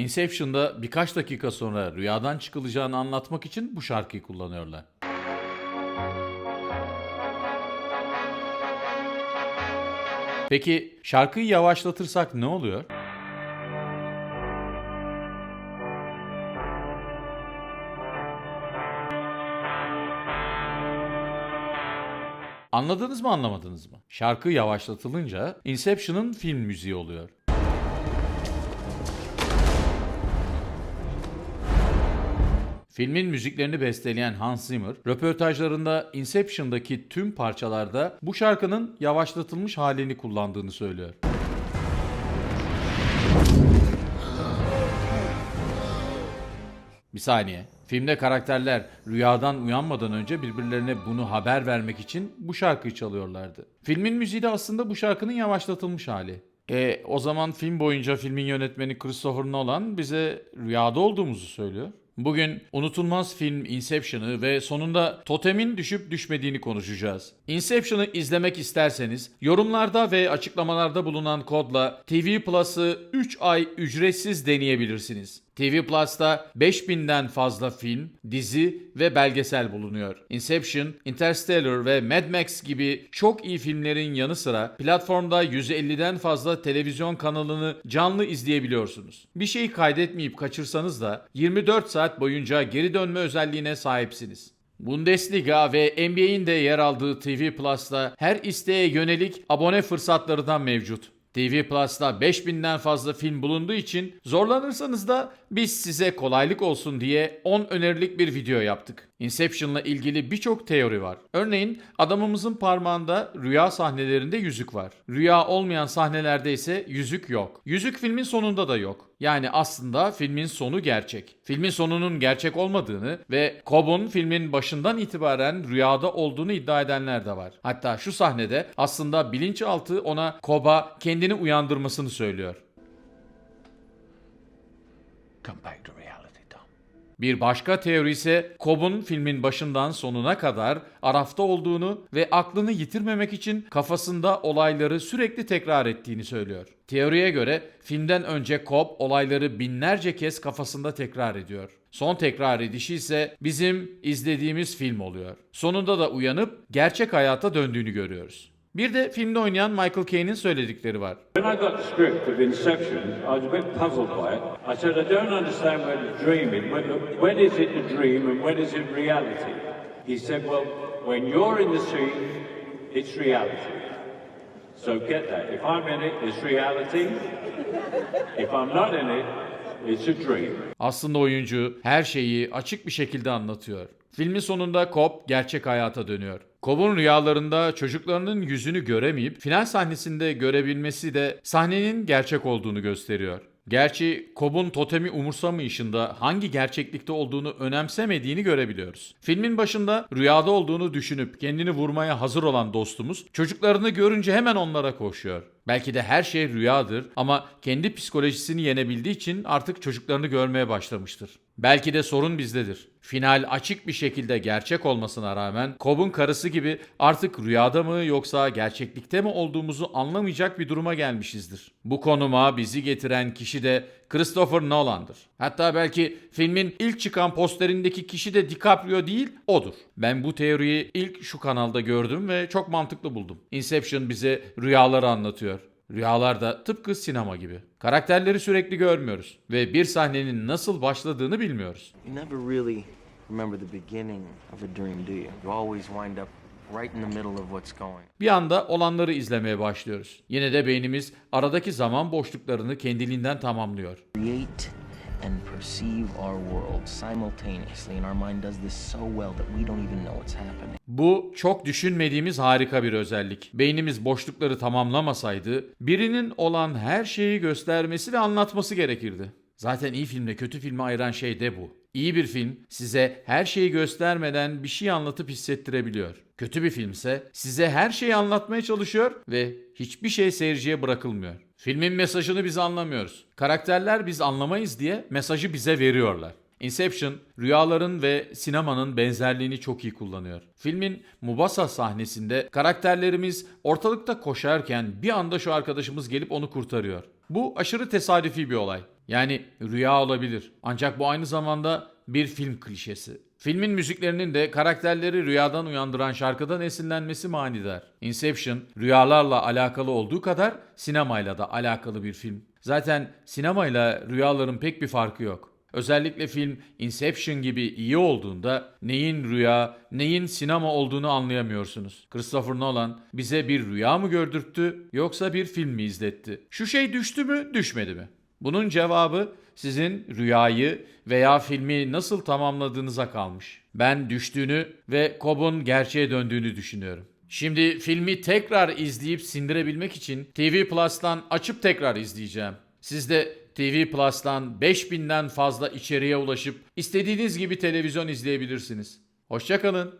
Inception'da birkaç dakika sonra rüyadan çıkılacağını anlatmak için bu şarkıyı kullanıyorlar. Peki şarkıyı yavaşlatırsak ne oluyor? Anladınız mı anlamadınız mı? Şarkı yavaşlatılınca Inception'ın film müziği oluyor. Filmin müziklerini besteleyen Hans Zimmer, röportajlarında Inception'daki tüm parçalarda bu şarkının yavaşlatılmış halini kullandığını söylüyor. Bir saniye. Filmde karakterler rüyadan uyanmadan önce birbirlerine bunu haber vermek için bu şarkıyı çalıyorlardı. Filmin müziği de aslında bu şarkının yavaşlatılmış hali. E o zaman film boyunca filmin yönetmeni Christopher Nolan bize rüyada olduğumuzu söylüyor. Bugün unutulmaz film Inception'ı ve sonunda totemin düşüp düşmediğini konuşacağız. Inception'ı izlemek isterseniz yorumlarda ve açıklamalarda bulunan kodla TV Plus'ı 3 ay ücretsiz deneyebilirsiniz. TV Plus'ta 5000'den fazla film, dizi ve belgesel bulunuyor. Inception, Interstellar ve Mad Max gibi çok iyi filmlerin yanı sıra platformda 150'den fazla televizyon kanalını canlı izleyebiliyorsunuz. Bir şeyi kaydetmeyip kaçırsanız da 24 saat boyunca geri dönme özelliğine sahipsiniz. Bundesliga ve NBA'in de yer aldığı TV Plus'ta her isteğe yönelik abone fırsatları da mevcut. TV Plus'ta 5000'den fazla film bulunduğu için zorlanırsanız da biz size kolaylık olsun diye 10 önerilik bir video yaptık. Inception'la ilgili birçok teori var. Örneğin adamımızın parmağında rüya sahnelerinde yüzük var. Rüya olmayan sahnelerde ise yüzük yok. Yüzük filmin sonunda da yok. Yani aslında filmin sonu gerçek. Filmin sonunun gerçek olmadığını ve Cobb'un filmin başından itibaren rüyada olduğunu iddia edenler de var. Hatta şu sahnede aslında bilinçaltı ona Cobb'a kendini uyandırmasını söylüyor. Come back to Tom. Bir başka teori ise Cobb'un filmin başından sonuna kadar Araf'ta olduğunu ve aklını yitirmemek için kafasında olayları sürekli tekrar ettiğini söylüyor. Teoriye göre filmden önce Cobb olayları binlerce kez kafasında tekrar ediyor. Son tekrar edişi ise bizim izlediğimiz film oluyor. Sonunda da uyanıp gerçek hayata döndüğünü görüyoruz. Bir de filmde oynayan Michael Caine'in söyledikleri var. When I got the script of Inception, I was a bit puzzled by it. I said, I don't understand where the dream is. When, when is it a dream and when is it reality? He said, well, when you're in the scene, it's reality. So get that. If I'm in it, it's reality. If I'm not in it, it's a dream. Aslında oyuncu her şeyi açık bir şekilde anlatıyor. Filmin sonunda Cobb gerçek hayata dönüyor. Cobb'un rüyalarında çocuklarının yüzünü göremeyip final sahnesinde görebilmesi de sahnenin gerçek olduğunu gösteriyor. Gerçi Cobb'un totemi umursamayışında hangi gerçeklikte olduğunu önemsemediğini görebiliyoruz. Filmin başında rüyada olduğunu düşünüp kendini vurmaya hazır olan dostumuz çocuklarını görünce hemen onlara koşuyor. Belki de her şey rüyadır ama kendi psikolojisini yenebildiği için artık çocuklarını görmeye başlamıştır. Belki de sorun bizdedir. Final açık bir şekilde gerçek olmasına rağmen Cobb'un karısı gibi artık rüyada mı yoksa gerçeklikte mi olduğumuzu anlamayacak bir duruma gelmişizdir. Bu konuma bizi getiren kişi de Christopher Nolan'dır. Hatta belki filmin ilk çıkan posterindeki kişi de DiCaprio değil, odur. Ben bu teoriyi ilk şu kanalda gördüm ve çok mantıklı buldum. Inception bize rüyaları anlatıyor. Rüyalar da tıpkı sinema gibi. Karakterleri sürekli görmüyoruz ve bir sahnenin nasıl başladığını bilmiyoruz. You never really remember the beginning of a dream, do you? You always wind up right in the middle of what's going. Bir anda olanları izlemeye başlıyoruz. Yine de beynimiz aradaki zaman boşluklarını kendiliğinden tamamlıyor. Create perceive our world simultaneously, and our mind does this so well that we don't even know what's happening. Bu çok düşünmediğimiz harika bir özellik. Beynimiz boşlukları tamamlamasaydı birinin olan her şeyi göstermesi ve anlatması gerekirdi. Zaten iyi filmle kötü filmi ayıran şey de bu. İyi bir film size her şeyi göstermeden bir şey anlatıp hissettirebiliyor. Kötü bir filmse size her şeyi anlatmaya çalışıyor ve hiçbir şey seyirciye bırakılmıyor. Filmin mesajını biz anlamıyoruz. Karakterler biz anlamayız diye mesajı bize veriyorlar. Inception, rüyaların ve sinemanın benzerliğini çok iyi kullanıyor. Filmin Mubasa sahnesinde karakterlerimiz ortalıkta koşarken bir anda şu arkadaşımız gelip onu kurtarıyor. Bu aşırı tesadüfi bir olay. Yani rüya olabilir. Ancak bu aynı zamanda bir film klişesi. Filmin müziklerinin de karakterleri rüyadan uyandıran şarkıdan esinlenmesi manidar. Inception, rüyalarla alakalı olduğu kadar sinemayla da alakalı bir film. Zaten sinemayla rüyaların pek bir farkı yok. Özellikle film Inception gibi iyi olduğunda neyin rüya, neyin sinema olduğunu anlayamıyorsunuz. Christopher Nolan bize bir rüya mı gördürttü yoksa bir film mi izletti? Şu şey düştü mü, düşmedi mi? Bunun cevabı sizin rüyayı veya filmi nasıl tamamladığınıza kalmış. Ben düştüğünü ve Cobb'un gerçeğe döndüğünü düşünüyorum. Şimdi filmi tekrar izleyip sindirebilmek için TV Plus'tan açıp tekrar izleyeceğim. Siz de TV Plus'tan 5000'den fazla içeriğe ulaşıp istediğiniz gibi televizyon izleyebilirsiniz. Hoşçakalın.